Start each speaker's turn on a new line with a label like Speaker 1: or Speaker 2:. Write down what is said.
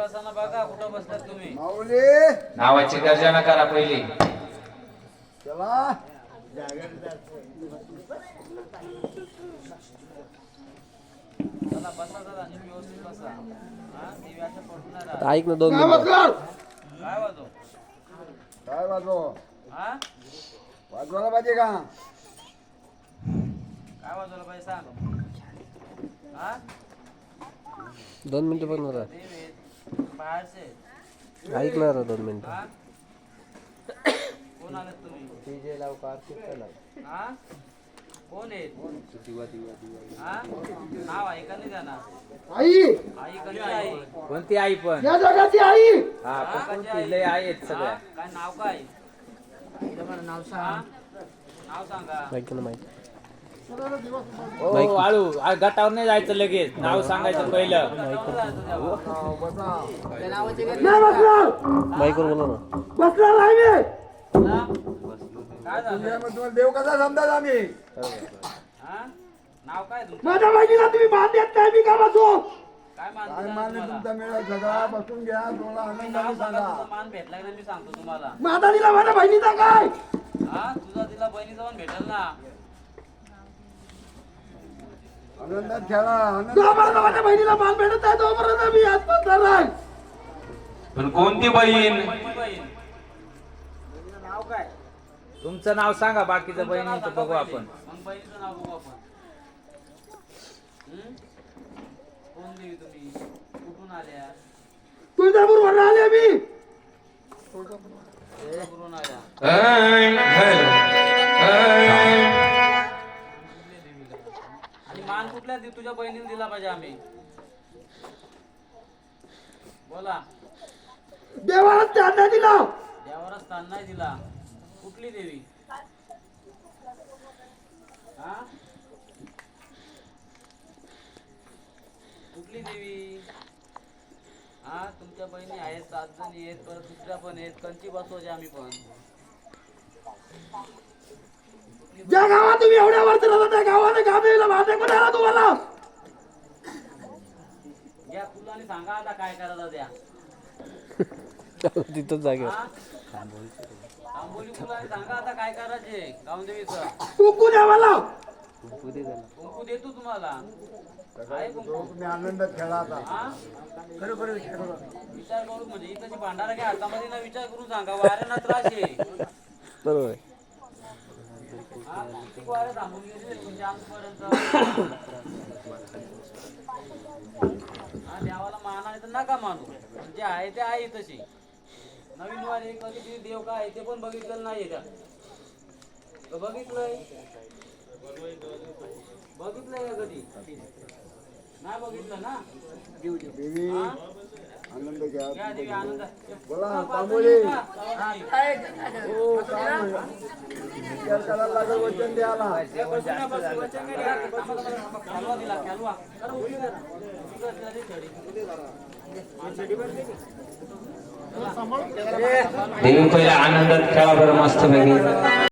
Speaker 1: बसाना बघा कुठं बसलात तुम्ही?
Speaker 2: माऊली!
Speaker 3: नावाची गर्जना करा पहिली.
Speaker 2: चला.
Speaker 1: चला बसा दादा नीट व्यवस्थित बसा. हा.
Speaker 4: ऐक ना दोन
Speaker 2: काय
Speaker 4: मिनिटं.
Speaker 1: काय वाजव
Speaker 2: काय वाजव
Speaker 1: हा?
Speaker 2: वाजवायला पाहिजे का?
Speaker 1: काय वाजवलं पाहिजे सांग. हा?
Speaker 4: दोन मिनिटं बघ ना
Speaker 1: देव आहेत बाहेरचे आहेत.
Speaker 4: ऐक ना रे दोन मिनिटं.
Speaker 1: कोण आलेत तुम्ही? हा? कोण आहेत? हा? नाव आहे का नाही जाणार
Speaker 2: आई!
Speaker 1: आई कधी आई
Speaker 3: कोणती आई पण?
Speaker 2: या जगाची आई!
Speaker 3: हा? पण कोणती? लय आहेत सगळ्या?
Speaker 1: काय नाव काय? नाव सांग. नाव सांगा.
Speaker 4: ऐक ना माहिती.
Speaker 3: ओ वाळू आ, गटावर नाही जायचं लगेच. नाव सांगायचं पहिलं.
Speaker 2: बसा
Speaker 4: माईकवर बोला ना.
Speaker 2: बसला नाही मी.
Speaker 1: हा?
Speaker 2: तुम्हाला देव कसा समजाच आम्ही?
Speaker 1: हा नाव काय तुमचं?
Speaker 2: माझ्या बहिणीला तुम्ही मान देत नाही मी का बसू?
Speaker 1: काय मान
Speaker 2: काय
Speaker 1: दिलं
Speaker 2: मान
Speaker 1: तुम्हाला?
Speaker 2: तुमचा मेळा? सगळा बसून घ्या तुम्हाला
Speaker 1: तुम्ही
Speaker 2: आनंदाने
Speaker 1: सांगा मान भेटला की नाही मी सांगतो तुम्हाला.
Speaker 2: माझा दिला माझ्या बहिणीचा काय?
Speaker 1: हा तुझा तिला बहिणीचा पण भेटेल ना.
Speaker 2: आनंदात खेळा आनंद जोपर्यंत माझ्या बहिणीला भेटत आहे तोपर्यंत मी राहील
Speaker 3: पण कोणती बहीण?
Speaker 1: नाव काय?
Speaker 3: तुमचं नाव सांगा बाकीचं बहिणीचं बघू. आपण.
Speaker 1: मग बहिणीचं नाव बघू आपण हं? कोण देवी तुम्ही कुठून आल्या
Speaker 2: तुळजापूर आले मी
Speaker 1: कुठून आल्या मान कुठल्या तुझ्या बहिणीला दिला पाहिजे आम्ही. बोला.
Speaker 2: देवाला चांदा दिला.
Speaker 1: देवाला स्थान नाही दिला. कुठली देवी? हा? कुठली देवी? हा तुमच्या बहिणी आहेत सात जणी आहेत परत दुसऱ्या पण आहेत कंची बसवायचे आम्ही पण.
Speaker 2: ज्या गावात तुम्ही एवढ्या वर्ष राहता त्या गावाने गावीला माझे कोण आला तुम्हाला?
Speaker 1: या फुलाने सांगा आता काय करायला द्या
Speaker 4: तिथंच
Speaker 1: आंबोली फुलाने सांगा आता काय करायचे गावदेवीचं.
Speaker 2: कुंकू द्या मला.
Speaker 1: कुंकू देतो तुम्हाला. आहे कुंकू.
Speaker 2: तुम्ही आनंदात खेळा आता.
Speaker 1: हा?
Speaker 2: खरोखर विचार करा.
Speaker 1: विचार करू म्हणजे इकडची भांडारा घ्या हातामध्ये ना विचार करून सांगा वाऱ्यांना त्रास आहे.
Speaker 4: बरोबर आहे.
Speaker 1: म्हणजे हा, किती वारे थांबून गेले तुमच्या आजपर्यंत देवाला मानाने तर नका मानू. जे आहे ते आहे तशी. नवीन वारे कधी किती देव काय आहे ते पण बघितलेलं नाहीये त्या. का बघितलंय. बघितलंय का कधी? नाही बघितलं ना?
Speaker 2: देवी? आनंद घ्या
Speaker 1: घ्या देवी आनंद.
Speaker 2: बोला,
Speaker 1: हा,
Speaker 2: हो काय? विचार करायला लागेल वचन द्यायला.
Speaker 3: देवी पहिल्या आनंदात खेळा बरं मस्त पैकी